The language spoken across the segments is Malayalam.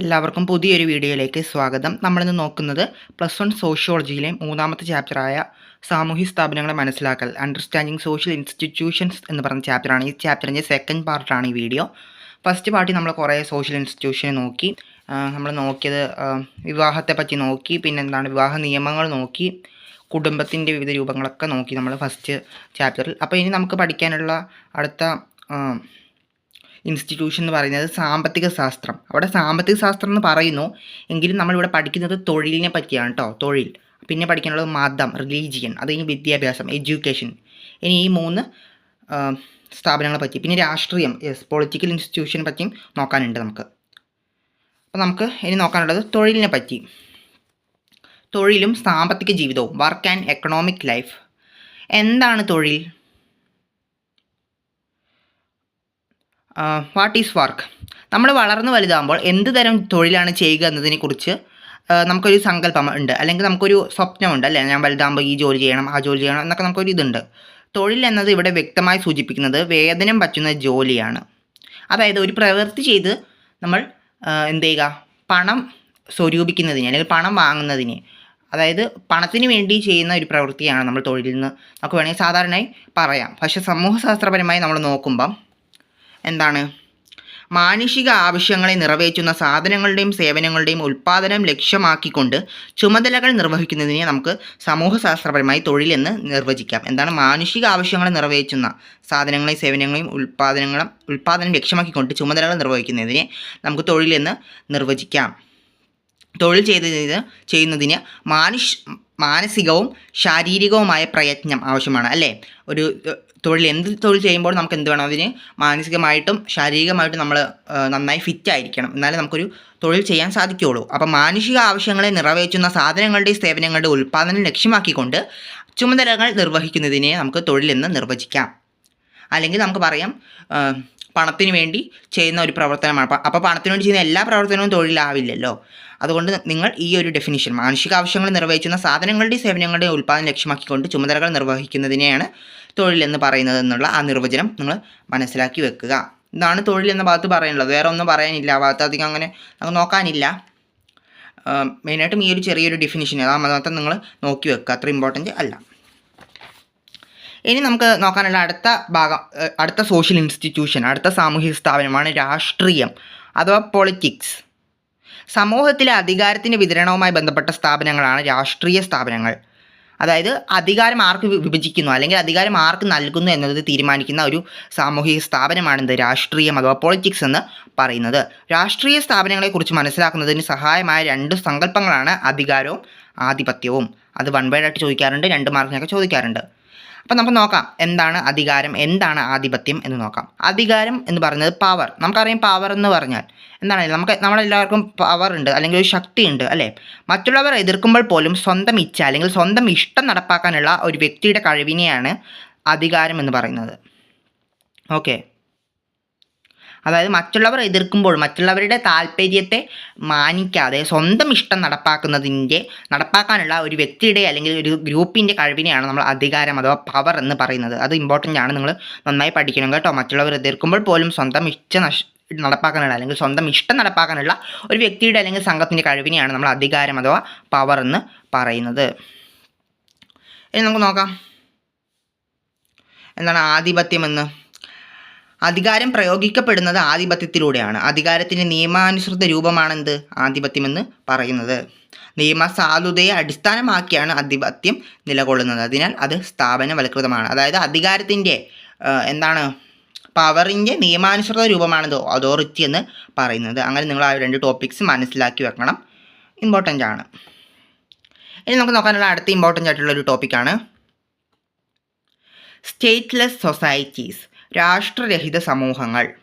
എല്ലാവർക്കും പുതിയൊരു വീഡിയോയിലേക്ക് സ്വാഗതം. നമ്മളിന്ന് നോക്കുന്നത് പ്ലസ് വൺ സോഷ്യോളജിയിലെ മൂന്നാമത്തെ ചാപ്റ്ററായ സാമൂഹ്യ സ്ഥാപനങ്ങളെ മനസ്സിലാക്കൽ അണ്ടർസ്റ്റാൻഡിങ് സോഷ്യൽ ഇൻസ്റ്റിറ്റ്യൂഷൻസ് എന്ന് പറഞ്ഞ ചാപ്റ്ററാണ്. ഈ ചാപ്റ്ററിന്റെ സെക്കൻഡ് പാർട്ടാണ് ഈ വീഡിയോ. ഫസ്റ്റ് പാർട്ടി നമ്മൾ കുറേ സോഷ്യൽ ഇൻസ്റ്റിറ്റ്യൂഷനെ നോക്കി. നമ്മൾ നോക്കിയത് വിവാഹത്തെ പറ്റി നോക്കി. പിന്നെ എന്താണ് വിവാഹ നിയമങ്ങൾ നോക്കി. കുടുംബത്തിന്റെ വിവിധ രൂപങ്ങളൊക്കെ നോക്കി നമ്മൾ ഫസ്റ്റ് ചാപ്റ്ററിൽ അപ്പോൾ ഇനി നമുക്ക് പഠിക്കാനുള്ള അടുത്ത ഇൻസ്റ്റിറ്റ്യൂഷൻ എന്ന് പറയുന്നത് സാമ്പത്തിക ശാസ്ത്രം. അവിടെ സാമ്പത്തിക ശാസ്ത്രം എന്ന് പറയുന്നു എങ്കിലും നമ്മളിവിടെ പഠിക്കുന്നത് തൊഴിലിനെ പറ്റിയാണ് കേട്ടോ തൊഴിൽ. പിന്നെ പഠിക്കാനുള്ളത് മതം റിലീജിയൻ അത് കഴിഞ്ഞ് വിദ്യാഭ്യാസം എഡ്യൂക്കേഷൻ ഇനി ഈ മൂന്ന് സ്ഥാപനങ്ങളെ പറ്റി പിന്നെ രാഷ്ട്രീയം യെസ് പൊളിറ്റിക്കൽ ഇൻസ്റ്റിറ്റ്യൂഷനെ പറ്റിയും നോക്കാനുണ്ട് നമുക്ക്. അപ്പോൾ നമുക്ക് ഇനി നോക്കാനുള്ളത് തൊഴിലിനെ പറ്റി. തൊഴിലും സാമ്പത്തിക ജീവിതവും വർക്ക് ആൻഡ് എക്കണോമിക് ലൈഫ് എന്താണ് തൊഴിൽ? വാട്ട് ഈസ് വർക്ക് നമ്മൾ വളർന്നു വലുതാകുമ്പോൾ എന്ത് തരം തൊഴിലാണ് ചെയ്യുക എന്നതിനെക്കുറിച്ച് നമുക്കൊരു സങ്കല്പം ഉണ്ട്. അല്ലെങ്കിൽ നമുക്കൊരു സ്വപ്നമുണ്ട് അല്ലേ? ഞാൻ വലുതാകുമ്പോൾ ഈ ജോലി ചെയ്യണം ആ ജോലി ചെയ്യണം എന്നൊക്കെ നമുക്കൊരു ഇതുണ്ട്. തൊഴിൽ എന്നത് ഇവിടെ വ്യക്തമായി സൂചിപ്പിക്കുന്നത് വേതനം പറ്റുന്ന ജോലിയാണ്. അതായത് ഒരു പ്രവൃത്തി ചെയ്ത് നമ്മൾ എന്ത് ചെയ്യുക? പണം സ്വരൂപിക്കുന്നതിന് അല്ലെങ്കിൽ പണം വാങ്ങുന്നതിന്. അതായത് പണത്തിന് വേണ്ടി ചെയ്യുന്ന ഒരു പ്രവൃത്തിയാണ് നമ്മൾ തൊഴിലിൽ നിന്ന്. നമുക്ക് വേണമെങ്കിൽ സാധാരണയായി പറയാം. പക്ഷേ സമൂഹശാസ്ത്രപരമായി നമ്മൾ നോക്കുമ്പം എന്താണ്? മാനുഷിക ആവശ്യങ്ങളെ നിറവേറ്റുന്ന സാധനങ്ങളുടെയും സേവനങ്ങളുടെയും ഉൽപ്പാദനം ലക്ഷ്യമാക്കിക്കൊണ്ട് ചുമതലകൾ നിർവഹിക്കുന്നതിനെ നമുക്ക് സമൂഹശാസ്ത്രപരമായി തൊഴിലെന്ന് നിർവചിക്കാം. എന്താണ്? മാനുഷിക ആവശ്യങ്ങളെ നിറവേറ്റുന്ന സാധനങ്ങളെയും സേവനങ്ങളെയും ഉൽപ്പാദനങ്ങളും ഉൽപ്പാദനം ലക്ഷ്യമാക്കിക്കൊണ്ട് ചുമതലകൾ നിർവഹിക്കുന്നതിനെ നമുക്ക് തൊഴിലെന്ന് നിർവചിക്കാം. തൊഴിൽ ചെയ്ത ചെയ്യുന്നതിന് മാനുഷ് മാനസികവും ശാരീരികവുമായ പ്രയത്നം ആവശ്യമാണ് അല്ലേ? ഒരു തൊഴിൽ എന്ത് തൊഴിൽ ചെയ്യുമ്പോൾ നമുക്ക് എന്ത് വേണം? അതിന് മാനസികമായിട്ടും ശാരീരികമായിട്ടും നമ്മൾ നന്നായി ഫിറ്റ് ആയിരിക്കണം എന്നാലേ നമുക്കൊരു തൊഴിൽ ചെയ്യാൻ സാധിക്കുകയുള്ളൂ അപ്പോൾ മാനുഷിക ആവശ്യങ്ങളെ നിറവേറ്റുന്ന സാധനങ്ങളുടെയും സേവനങ്ങളുടെ ഉൽപ്പാദനം ലക്ഷ്യമാക്കിക്കൊണ്ട് ചുമതലകൾ നിർവഹിക്കുന്നതിനെ നമുക്ക് തൊഴിലെന്ന് നിർവചിക്കാം. അല്ലെങ്കിൽ നമുക്ക് പറയാം പണത്തിന് വേണ്ടി ചെയ്യുന്ന ഒരു പ്രവർത്തനമാണ്. അപ്പോൾ പണത്തിന് വേണ്ടി ചെയ്യുന്ന എല്ലാ പ്രവർത്തനവും തൊഴിലാവില്ലല്ലോ. അതുകൊണ്ട് നിങ്ങൾ ഈ ഒരു ഡെഫിനിഷൻ മാനുഷിക ആവശ്യങ്ങൾ നിറവേറ്റുന്ന സാധനങ്ങളുടെയും സേവനങ്ങളുടെയും ഉൽപ്പാദനം ലക്ഷ്യമാക്കിക്കൊണ്ട് ചുമതലകൾ നിർവഹിക്കുന്നതിനെയാണ് തൊഴിൽ എന്ന് പറയുന്നത് എന്നുള്ള ആ നിർവചനം നിങ്ങൾ മനസ്സിലാക്കി വെക്കുക. ഇതാണ് തൊഴിൽ എന്ന ഭാഗത്ത് പറയാനുള്ളത് വേറെ ഒന്നും പറയാനില്ല. ആ ഭാഗത്ത് അധികം അങ്ങനെ നമുക്ക് നോക്കാനില്ല. മെയിനായിട്ടും ഈ ഒരു ചെറിയൊരു ഡെഫിനിഷൻ അതാ മാത്രം നിങ്ങൾ നോക്കി വെക്കുക. അത്ര ഇമ്പോർട്ടന്റ് അല്ല. ഇനി നമുക്ക് നോക്കാനുള്ള അടുത്ത ഭാഗം അടുത്ത സോഷ്യൽ ഇൻസ്റ്റിറ്റ്യൂഷൻ അടുത്ത സാമൂഹിക സ്ഥാപനമാണ് രാഷ്ട്രീയം അഥവാ പൊളിറ്റിക്സ് സമൂഹത്തിലെ അധികാരത്തിന്റെ വിതരണവുമായി ബന്ധപ്പെട്ട സ്ഥാപനങ്ങളാണ് രാഷ്ട്രീയ സ്ഥാപനങ്ങൾ. അതായത് അധികാരം ആർക്ക് വിഭജിക്കുന്നു? അല്ലെങ്കിൽ അധികാരം ആർക്ക് നൽകുന്നു എന്നത് തീരുമാനിക്കുന്ന ഒരു സാമൂഹിക സ്ഥാപനമാണ് എന്ത്? രാഷ്ട്രീയം അഥവാ പൊളിറ്റിക്സ് എന്ന് പറയുന്നത്. രാഷ്ട്രീയ സ്ഥാപനങ്ങളെക്കുറിച്ച് മനസ്സിലാക്കുന്നതിന് സഹായമായ രണ്ട് സങ്കല്പങ്ങളാണ് അധികാരവും ആധിപത്യവും. അത് വൺ ബൈ ആയിട്ട് ചോദിക്കാറുണ്ട് രണ്ട് മാർക്കിനൊക്കെ ചോദിക്കാറുണ്ട്. അപ്പം നമുക്ക് നോക്കാം എന്താണ് അധികാരം? എന്താണ് ആധിപത്യം എന്ന് നോക്കാം. അധികാരം എന്ന് പറയുന്നത് പവർ നമുക്കറിയാം പവർ എന്ന് പറഞ്ഞാൽ എന്താണ് നമുക്ക് നമ്മളെല്ലാവർക്കും പവർ ഉണ്ട് അല്ലെങ്കിൽ ഒരു ശക്തിയുണ്ട് അല്ലേ? മറ്റുള്ളവർ എതിർക്കുമ്പോൾ പോലും സ്വന്തം ഇച്ഛ അല്ലെങ്കിൽ സ്വന്തം ഇഷ്ടം നടപ്പാക്കാനുള്ള ഒരു വ്യക്തിയുടെ കഴിവിനെയാണ് അധികാരം എന്ന് പറയുന്നത്. ഓക്കെ. അതായത് മറ്റുള്ളവർ എതിർക്കുമ്പോൾ മറ്റുള്ളവരുടെ താല്പര്യത്തെ മാനിക്കാതെ സ്വന്തം ഇഷ്ടം നടപ്പാക്കുന്നതിന്റെ നടപ്പാക്കാനുള്ള ഒരു വ്യക്തിയുടെ അല്ലെങ്കിൽ ഒരു ഗ്രൂപ്പിന്റെ കഴിവിനെയാണ് നമ്മൾ അധികാരം അഥവാ പവർ എന്ന് പറയുന്നത്. അത് ഇമ്പോർട്ടന്റ് ആണ്. നിങ്ങൾ നന്നായി പഠിക്കണം കേട്ടോ. മറ്റുള്ളവർ എതിർക്കുമ്പോൾ പോലും സ്വന്തം ഇഷ്ട നഷ് നടപ്പാക്കാനുള്ള അല്ലെങ്കിൽ സ്വന്തം ഇഷ്ടം നടപ്പാക്കാനുള്ള ഒരു വ്യക്തിയുടെ അല്ലെങ്കിൽ സംഘത്തിന്റെ കഴിവിനെയാണ് നമ്മൾ അധികാരം അഥവാ പവർ എന്ന് പറയുന്നത്. ഇനി നമുക്ക് നോക്കാം. എന്താണ് ആധിപത്യമെന്ന് അധികാരം പ്രയോഗിക്കപ്പെടുന്നത് ആധിപത്യത്തിലൂടെയാണ്. അധികാരത്തിന്റെ നിയമാനുസൃത രൂപമാണെന്ത് ആധിപത്യമെന്ന് പറയുന്നത്. നിയമസാധുതയെ അടിസ്ഥാനമാക്കിയാണ് ആധിപത്യം നിലകൊള്ളുന്നത്. അതിനാൽ അത് സ്ഥാപനവൽകൃതമാണ്. അതായത് അധികാരത്തിന്റെ എന്താണ് പവറിന്റെ നിയമാനുസൃത രൂപമാണിത് അതോറിറ്റി എന്ന് പറയുന്നത്. അങ്ങനെ നിങ്ങൾ ആ രണ്ട് ടോപ്പിക്സ് മനസ്സിലാക്കി വെക്കണം. ഇമ്പോർട്ടന്റ് ആണ്. ഇനി നമുക്ക് നോക്കാനുള്ള അടുത്ത ഇമ്പോർട്ടന്റ് ആയിട്ടുള്ള ഒരു ടോപ്പിക്കാണ് സ്റ്റേറ്റ്ലെസ് സൊസൈറ്റീസ് രാഷ്ട്രരഹിത സമൂഹങ്ങൾ.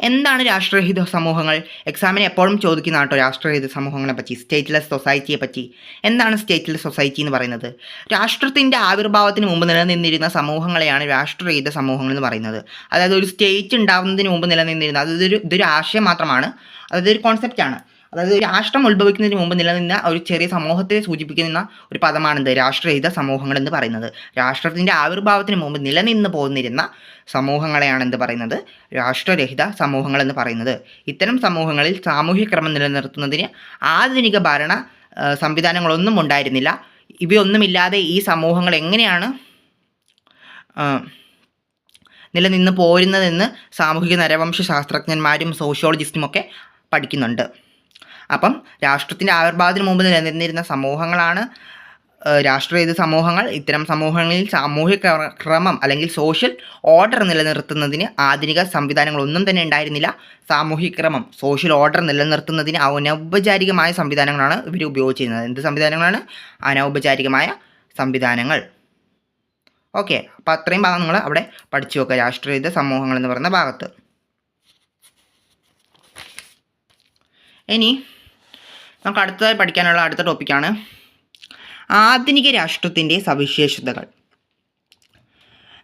എന്താണ് രാഷ്ട്രരഹിത സമൂഹങ്ങൾ? എക്സാമിന് എപ്പോഴും ചോദിക്കുന്ന കേട്ടോ രാഷ്ട്രരഹിത സമൂഹങ്ങളെ പറ്റി സ്റ്റേറ്റ്ലെസ് സൊസൈറ്റിയെ പറ്റി. എന്താണ് സ്റ്റേറ്റ്ലെസ് സൊസൈറ്റി എന്ന് പറയുന്നത്? രാഷ്ട്രത്തിന്റെ ആവിർഭാവത്തിന് മുമ്പ് നിലനിന്നിരുന്ന സമൂഹങ്ങളെയാണ് രാഷ്ട്രരഹിത സമൂഹങ്ങൾ എന്ന് പറയുന്നത്. അതായത് ഒരു സ്റ്റേറ്റ് ഉണ്ടാകുന്നതിന് മുമ്പ് നിലനിന്നിരുന്ന അതൊരു ഇതൊരു ആശയം മാത്രമാണ്. അതൊരു കോൺസെപ്റ്റാണ് അതായത് രാഷ്ട്രം ഉത്ഭവിക്കുന്നതിന് മുമ്പ് നിലനിന്ന ഒരു ചെറിയ സമൂഹത്തെ സൂചിപ്പിക്കുന്ന ഒരു പദമാണെന്ത് രാഷ്ട്രരഹിത സമൂഹങ്ങൾ എന്ന് പറയുന്നത്. രാഷ്ട്രത്തിന്റെ ആവിർഭാവത്തിന് മുമ്പ് നിലനിന്ന് പോന്നിരുന്ന സമൂഹങ്ങളെയാണ് എന്ത് പറയുന്നത്? രാഷ്ട്രരഹിത സമൂഹങ്ങൾ എന്ന് പറയുന്നത്. ഇത്തരം സമൂഹങ്ങളിൽ സാമൂഹ്യ ക്രമം നിലനിർത്തുന്നതിന് ആധുനിക ഭരണ സംവിധാനങ്ങളൊന്നും ഉണ്ടായിരുന്നില്ല. ഇവയൊന്നുമില്ലാതെ ഈ സമൂഹങ്ങൾ എങ്ങനെയാണ് നിലനിന്ന് പോരുന്നതെന്ന് സാമൂഹിക നരവംശ ശാസ്ത്രജ്ഞന്മാരും സോഷ്യോളജിസ്റ്റുമൊക്കെ പഠിക്കുന്നുണ്ട്. അപ്പം രാഷ്ട്രത്തിന്റെ ആവിർഭാവത്തിന് മുമ്പ് നിലനിന്നിരുന്ന സമൂഹങ്ങളാണ് രാഷ്ട്രീയ സമൂഹങ്ങൾ. ഇത്തരം സമൂഹങ്ങളിൽ സാമൂഹിക ക്രമം അല്ലെങ്കിൽ സോഷ്യൽ ഓർഡർ നിലനിർത്തുന്നതിന് ആധുനിക സംവിധാനങ്ങളൊന്നും തന്നെ ഉണ്ടായിരുന്നില്ല. സാമൂഹിക ക്രമം സോഷ്യൽ ഓർഡർ നിലനിർത്തുന്നതിന് അനൗപചാരികമായ സംവിധാനങ്ങളാണ് ഇവർ ഉപയോഗിച്ചിരുന്നത്. എന്ത് സംവിധാനങ്ങളാണ്? അനൗപചാരികമായ സംവിധാനങ്ങൾ. ഓക്കെ അപ്പോൾ അത്രയും ഭാഗം നിങ്ങൾ അവിടെ പഠിച്ചു നോക്കുക രാഷ്ട്രീയ സമൂഹങ്ങൾ എന്ന് പറയുന്ന ഭാഗത്ത്. ഇനി നമുക്ക് അടുത്തതായി പഠിക്കാനുള്ള അടുത്ത ടോപ്പിക്കാണ് ആധുനിക രാഷ്ട്രത്തിന്റെ സവിശേഷതകൾ.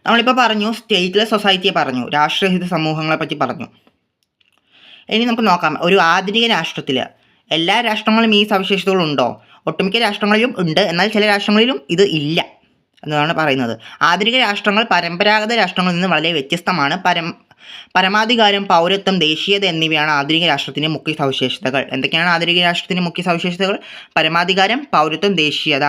നമ്മളിപ്പോൾ പറഞ്ഞു സ്റ്റേറ്റ്ലെസ് സൊസൈറ്റിയെ പറഞ്ഞു രാഷ്ട്രഹിത സമൂഹങ്ങളെ പറ്റി പറഞ്ഞു. ഇനി നമുക്ക് നോക്കാം ഒരു ആധുനിക രാഷ്ട്രത്തിൽ എല്ലാ രാഷ്ട്രങ്ങളിലും ഈ സവിശേഷതകളുണ്ടോ ഒട്ടുമിക്ക രാഷ്ട്രങ്ങളിലും ഉണ്ട് എന്നാൽ ചില രാഷ്ട്രങ്ങളിലും ഇത് ഇല്ല എന്നാണ് പറയുന്നത്. ആധുനിക രാഷ്ട്രങ്ങൾ പരമ്പരാഗത രാഷ്ട്രങ്ങളിൽ നിന്ന് വളരെ വ്യത്യസ്തമാണ്. പരം പരമാധികാരം പൗരത്വം ദേശീയത എന്നിവയാണ് ആധുനിക രാഷ്ട്രത്തിന്റെ മുഖ്യ സവിശേഷതകൾ. എന്തൊക്കെയാണ് ആധുനിക രാഷ്ട്രത്തിന്റെ മുഖ്യ സവിശേഷതകൾ? പരമാധികാരം പൗരത്വം ദേശീയത.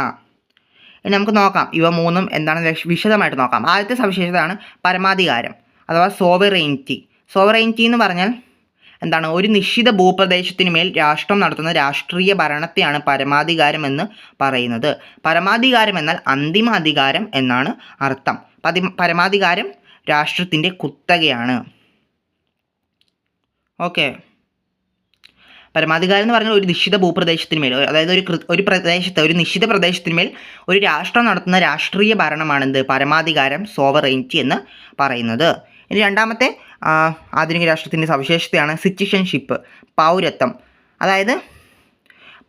നമുക്ക് നോക്കാം. ഇവ മൂന്നും എന്താണ് വിശദമായിട്ട് നോക്കാം. ആദ്യത്തെ സവിശേഷതയാണ് പരമാധികാരം അഥവാ സോവറൈന്റി സോവറൈന്റി എന്ന് പറഞ്ഞാൽ എന്താണ്? ഒരു നിശ്ചിത ഭൂപ്രദേശത്തിന് മേൽ രാഷ്ട്രം നടത്തുന്ന രാഷ്ട്രീയ ഭരണത്തെയാണ് പരമാധികാരം എന്ന് പറയുന്നത്. പരമാധികാരം എന്നാൽ അന്തിമ അധികാരം എന്നാണ് അർത്ഥം. പതി പരമാധികാരം രാഷ്ട്രത്തിന്റെ കുത്തകയാണ്. ഓക്കെ. പരമാധികാരം എന്ന് പറഞ്ഞാൽ ഒരു നിശ്ചിത ഭൂപ്രദേശത്തിന്മേൽ അതായത് ഒരു ഒരു പ്രദേശത്ത് ഒരു നിശ്ചിത പ്രദേശത്തിന്മേൽ ഒരു രാഷ്ട്രം നടത്തുന്ന രാഷ്ട്രീയ ഭരണമാണെന്ത്? പരമാധികാരം സോവറൈനിറ്റി എന്ന് പറയുന്നത്. ഇനി രണ്ടാമത്തെ ആധുനിക രാഷ്ട്രത്തിന്റെ സവിശേഷതയാണ് സിറ്റിസൺഷിപ്പ് പൗരത്വം. അതായത്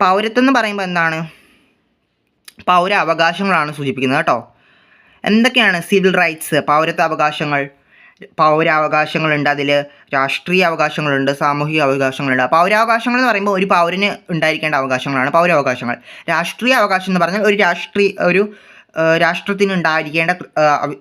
പൗരത്വം എന്ന് പറയുമ്പോൾ എന്താണ്? പൗര അവകാശങ്ങളാണ് സൂചിപ്പിക്കുന്നത് കേട്ടോ. എന്തൊക്കെയാണ് സിവിൽ റൈറ്റ്സ് പൗരത്വ അവകാശങ്ങൾ പൗരാവകാശങ്ങളുണ്ട് അതിൽ രാഷ്ട്രീയ അവകാശങ്ങളുണ്ട് സാമൂഹിക അവകാശങ്ങളുണ്ട്. പൗരാവകാശങ്ങൾ എന്ന് പറയുമ്പോൾ ഒരു പൗരന് ഉണ്ടായിരിക്കേണ്ട അവകാശങ്ങളാണ് പൗരാവകാശങ്ങൾ. രാഷ്ട്രീയ അവകാശം എന്ന് പറഞ്ഞാൽ ഒരു രാഷ്ട്രീയ ഒരു രാഷ്ട്രത്തിന് ഉണ്ടായിരിക്കേണ്ട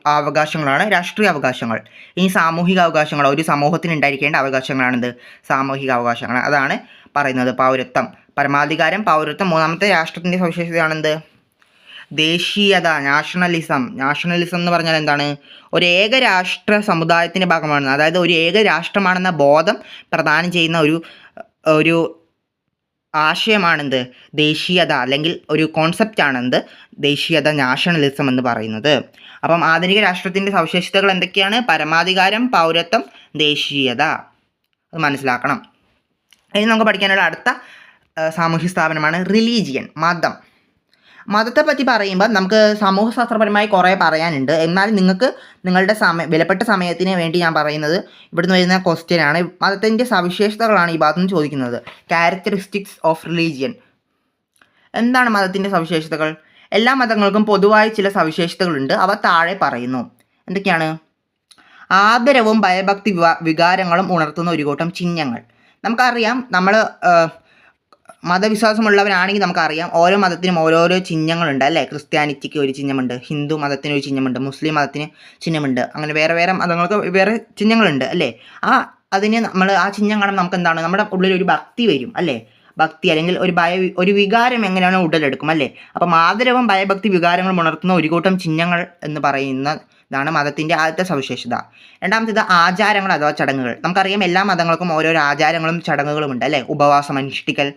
അവകാശങ്ങളാണ് രാഷ്ട്രീയ അവകാശങ്ങൾ. ഇനി സാമൂഹിക അവകാശങ്ങൾ ഒരു സമൂഹത്തിന് ഉണ്ടായിരിക്കേണ്ട അവകാശങ്ങളാണിത്. സാമൂഹിക അവകാശങ്ങൾ. അതാണ് പറയുന്നത് പൗരത്വം. പരമാധികാരം പൗരത്വം. മൂന്നാമത്തെ രാഷ്ട്രത്തിന്റെ സവിശേഷതയാണെന്ത്? ദേശീയത നാഷണലിസം നാഷണലിസം എന്ന് പറഞ്ഞാൽ എന്താണ്? ഒരു ഏകരാഷ്ട്ര സമുദായത്തിന്റെ ഭാഗമാണ്. അതായത് ഒരു ഏകരാഷ്ട്രമാണെന്ന ബോധം പ്രദാനം ചെയ്യുന്ന ഒരു ഒരു ആശയമാണെന്ത്? ദേശീയത അല്ലെങ്കിൽ ഒരു കോൺസെപ്റ്റാണെന്ത് ദേശീയത നാഷണലിസം എന്ന് പറയുന്നത്. അപ്പം ആധുനിക രാഷ്ട്രത്തിന്റെ സവിശേഷതകൾ എന്തൊക്കെയാണ്? പരമാധികാരം പൗരത്വം ദേശീയത. അത് മനസ്സിലാക്കണം. ഇനി നമുക്ക് പഠിക്കാനുള്ള അടുത്ത സാമൂഹ്യ സ്ഥാപനമാണ് റിലീജിയൻ മതം. മതത്തെ പറ്റി പറയുമ്പോൾ നമുക്ക് സമൂഹശാസ്ത്രപരമായി കുറേ പറയാനുണ്ട്. എന്നാൽ നിങ്ങൾക്ക് നിങ്ങളുടെ സമയം വിലപ്പെട്ട സമയത്തിന് വേണ്ടി ഞാൻ പറയുന്നത് ഇവിടുന്ന് വരുന്ന ക്വസ്റ്റ്യനാണ് മതത്തിന്റെ സവിശേഷതകളാണ് ഈ ഭാഗത്തുനിന്ന് ചോദിക്കുന്നത്. ക്യാരക്ടറിസ്റ്റിക്സ് ഓഫ് റിലീജിയൻ എന്താണ് മതത്തിന്റെ സവിശേഷതകൾ? എല്ലാ മതങ്ങൾക്കും പൊതുവായ ചില സവിശേഷതകളുണ്ട്. അവ താഴെ പറയുന്നു. എന്തൊക്കെയാണ്? ആദരവും ഭയഭക്തി വികാരങ്ങളും ഉണർത്തുന്ന ഒരു കൂട്ടം ചിഹ്നങ്ങൾ. നമുക്കറിയാം നമ്മൾ മതവിശ്വാസമുള്ളവരാണെങ്കിൽ നമുക്കറിയാം ഓരോ മതത്തിനും ഓരോരോ ചിഹ്നങ്ങളുണ്ട് അല്ലേ? ക്രിസ്ത്യാനിറ്റിക്ക് ഒരു ചിഹ്നമുണ്ട് ഹിന്ദു മതത്തിന് ഒരു ചിഹ്നമുണ്ട് മുസ്ലിം മതത്തിന് ചിഹ്നമുണ്ട് അങ്ങനെ വേറെ വേറെ മതങ്ങൾക്ക് വേറെ ചിഹ്നങ്ങളുണ്ട് അല്ലേ? ആ അതിന് നമ്മൾ ആ ചിഹ്നം കാണുമ്പോൾ നമുക്ക് എന്താണ് നമ്മുടെ ഉള്ളിൽ ഒരു ഭക്തി വരും അല്ലേ? ഭക്തി അല്ലെങ്കിൽ ഒരു ഭയ ഒരു വികാരം എങ്ങനെയാണ് ഉടലെടുക്കും അല്ലേ? അപ്പം ആദരവും ഭയഭക്തി വികാരങ്ങളും ഉണർത്തുന്ന ഒരു കൂട്ടം ചിഹ്നങ്ങൾ എന്ന് പറയുന്ന ഇതാണ് മതത്തിന്റെ ആദ്യത്തെ സവിശേഷത. രണ്ടാമത്തേത് ആചാരങ്ങൾ അഥവാ ചടങ്ങുകൾ. നമുക്കറിയാം എല്ലാ മതങ്ങൾക്കും ഓരോരോ ആചാരങ്ങളും ചടങ്ങുകളും ഉണ്ട് അല്ലേ? ഉപവാസം അനുഷ്ഠിക്കൽ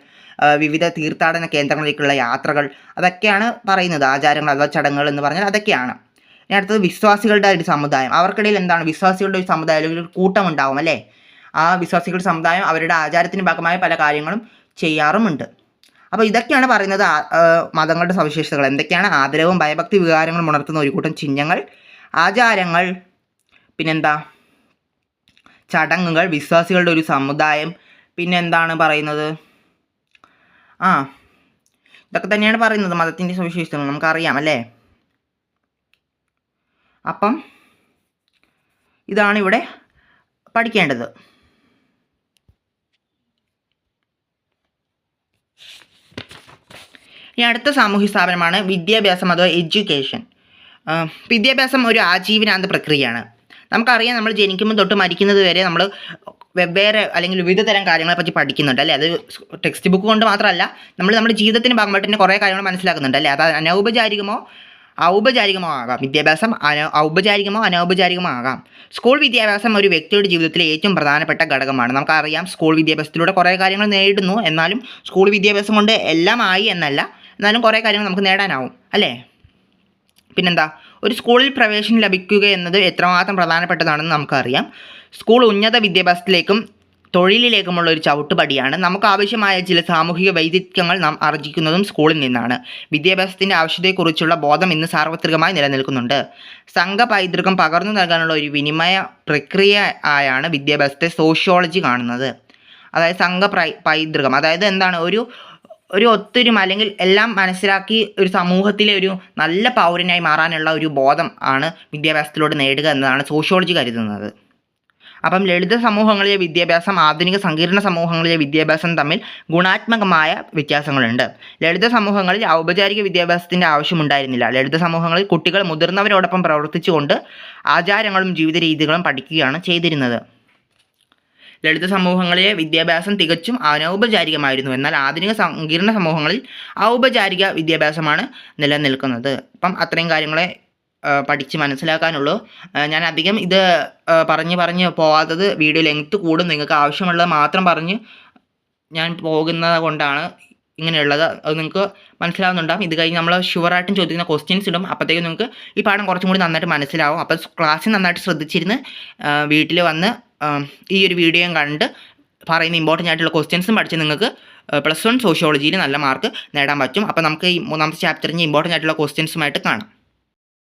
വിവിധ തീർത്ഥാടന കേന്ദ്രങ്ങളിലേക്കുള്ള യാത്രകൾ അതൊക്കെയാണ് പറയുന്നത്. ആചാരങ്ങൾ അഥവാ ചടങ്ങുകൾ എന്ന് പറഞ്ഞാൽ അതൊക്കെയാണ്. ഇനി അടുത്തത് വിശ്വാസികളുടെ ഒരു സമുദായം. അവർക്കിടയിൽ എന്താണ്? വിശ്വാസികളുടെ ഒരു സമുദായം അല്ലെങ്കിൽ ഒരു കൂട്ടം ഉണ്ടാവും അല്ലേ? ആ വിശ്വാസികളുടെ സമുദായം അവരുടെ ആചാരത്തിന്റെ ഭാഗമായ പല കാര്യങ്ങളും ചെയ്യാറുമുണ്ട്. അപ്പോൾ ഇതൊക്കെയാണ് പറയുന്നത് മതങ്ങളുടെ സവിശേഷതകൾ. എന്തൊക്കെയാണ്? ആദരവും ഭയഭക്തി വികാരങ്ങളും ഉണർത്തുന്ന ഒരു കൂട്ടം ചിഹ്നങ്ങൾ ആചാരങ്ങൾ പിന്നെന്താ? ചടങ്ങുകൾ വിശ്വാസികളുടെ ഒരു സമുദായം. പിന്നെന്താണ് പറയുന്നത്? ആ. ഇതൊക്കെ തന്നെയാണ് പറയുന്നത് മതത്തിന്റെ സുവിശേഷങ്ങൾ നമുക്കറിയാം അല്ലേ? അപ്പം ഇതാണ് ഇവിടെ പഠിക്കേണ്ടത്. ഇനി അടുത്ത സാമൂഹ്യ സ്ഥാപനമാണ് വിദ്യാഭ്യാസം അഥവാ എഡ്യൂക്കേഷൻ. വിദ്യാഭ്യാസം ഒരു ആജീവനാന്ത പ്രക്രിയയാണ്. നമുക്കറിയാം നമ്മൾ ജനിക്കുമ്പോൾ തൊട്ട് മരിക്കുന്നത് വരെ നമ്മൾ വെവ്വേറെ അല്ലെങ്കിൽ വിവിധ തരം കാര്യങ്ങളെപ്പറ്റി പഠിക്കുന്നുണ്ട് അല്ലേ? അത് ടെക്സ്റ്റ് ബുക്ക് കൊണ്ട് മാത്രമല്ല നമ്മൾ നമ്മുടെ ജീവിതത്തിന് ഭാഗമായിട്ട് തന്നെ കുറേ കാര്യങ്ങൾ മനസ്സിലാക്കുന്നുണ്ട് അല്ലേ? അത് അനൗപചാരികമോ ഔപചാരികമോ ആകാം. വിദ്യാഭ്യാസം അന ഔപചാരികമോ അനൗപചാരികമോ ആകാം. സ്കൂൾ വിദ്യാഭ്യാസം ഒരു വ്യക്തിയുടെ ജീവിതത്തിലെ ഏറ്റവും പ്രധാനപ്പെട്ട ഘടകമാണ്. നമുക്കറിയാം സ്കൂൾ വിദ്യാഭ്യാസത്തിലൂടെ കുറേ കാര്യങ്ങൾ നേടുന്നു എന്നാലും സ്കൂൾ വിദ്യാഭ്യാസം കൊണ്ട് എല്ലാം ആയി എന്നല്ല എന്നാലും കുറേ കാര്യങ്ങൾ നമുക്ക് നേടാനാവും അല്ലേ? പിന്നെന്താ? ഒരു സ്കൂളിൽ പ്രവേശനം ലഭിക്കുക എന്നത് എത്രമാത്രം പ്രധാനപ്പെട്ടതാണെന്ന് നമുക്കറിയാം. സ്കൂൾ ഉന്നത വിദ്യാഭ്യാസത്തിലേക്കും തൊഴിലിലേക്കുമുള്ള ഒരു ചവിട്ടുപടിയാണ്. നമുക്ക് ആവശ്യമായ ചില സാമൂഹിക വൈദഗ്ധ്യങ്ങൾ നാം ആർജിക്കുന്നതും സ്കൂളിൽ നിന്നാണ്. വിദ്യാഭ്യാസത്തിന്റെ ആവശ്യത്തെക്കുറിച്ചുള്ള ബോധം ഇന്ന് സാർവത്രികമായി നിലനിൽക്കുന്നുണ്ട്. സംഘ പൈതൃകം പകർന്നു നൽകാനുള്ള ഒരു വിനിമയ പ്രക്രിയ ആയാണ് വിദ്യാഭ്യാസത്തെ സോഷ്യോളജി കാണുന്നത്. അതായത് സംഘ പൈതൃകം. അതായത് എന്താണ്? ഒരു ഒരു ഒത്തൊരുമ അല്ലെങ്കിൽ എല്ലാം മനസ്സിലാക്കി ഒരു സമൂഹത്തിലെ ഒരു നല്ല പൗരനായി മാറാനുള്ള ഒരു ബോധം ആണ് വിദ്യാഭ്യാസത്തിലൂടെ നേടുക എന്നതാണ് സോഷ്യോളജി കരുതുന്നത്. അപ്പം ലളിത സമൂഹങ്ങളിലെ വിദ്യാഭ്യാസം ആധുനിക സങ്കീർണ സമൂഹങ്ങളിലെ വിദ്യാഭ്യാസം തമ്മിൽ ഗുണാത്മകമായ വ്യത്യാസങ്ങളുണ്ട്. ലളിത സമൂഹങ്ങളിൽ ഔപചാരിക വിദ്യാഭ്യാസത്തിന്റെ ആവശ്യമുണ്ടായിരുന്നില്ല. ലളിത സമൂഹങ്ങളിൽ കുട്ടികൾ മുതിർന്നവരോടൊപ്പം പ്രവർത്തിച്ചുകൊണ്ട് ആചാരങ്ങളും ജീവിത രീതികളും പഠിക്കുകയാണ് ചെയ്തിരുന്നത്. ലളിത സമൂഹങ്ങളിലെ വിദ്യാഭ്യാസം തികച്ചും അനൗപചാരികമായിരുന്നു. എന്നാൽ ആധുനിക സങ്കീർണ സമൂഹങ്ങളിൽ ഔപചാരിക വിദ്യാഭ്യാസമാണ് നിലനിൽക്കുന്നത്. അപ്പം അത്രയും കാര്യങ്ങളെ പഠിച്ച് മനസ്സിലാക്കാനുള്ളൂ. ഞാൻ അധികം ഇത് പറഞ്ഞ് പറഞ്ഞ് പോകാത്തത് വീഡിയോ ലെങ്ത്ത് കൂടും. നിങ്ങൾക്ക് ആവശ്യമുള്ളത് മാത്രം പറഞ്ഞ് ഞാൻ പോകുന്നത് കൊണ്ടാണ് ഇങ്ങനെയുള്ളത്. അത് നിങ്ങൾക്ക് മനസ്സിലാവുന്നുണ്ടാകും ഇത് കഴിഞ്ഞ് നമ്മൾ ഷുവറായിട്ടും ചോദിക്കുന്ന ക്വസ്റ്റ്യൻസ് ഇടും. അപ്പോഴത്തേക്കും നിങ്ങൾക്ക് ഈ പാഠം കുറച്ചും കൂടി നന്നായിട്ട് മനസ്സിലാവും. അപ്പോൾ ക്ലാസ്സിൽ നന്നായിട്ട് ശ്രദ്ധിച്ചിരുന്ന് വീട്ടിൽ വന്ന് ഈ ഒരു വീഡിയോയും കണ്ട് പറയുന്ന ഇമ്പോർട്ടന്റ് ആയിട്ടുള്ള ക്വസ്റ്റ്യൻസും പഠിച്ച് നിങ്ങൾക്ക് പ്ലസ് വൺ സോഷ്യോളജിയിൽ നല്ല മാർക്ക് നേടാൻ പറ്റും. അപ്പോൾ നമുക്ക് ഈ മൂന്നാമത്തെ ചാപ്റ്ററിന്റെ ഇമ്പോർട്ടന്റ് ആയിട്ടുള്ള ക്വസ്റ്റ്യൻസുമായിട്ട് കാണാം.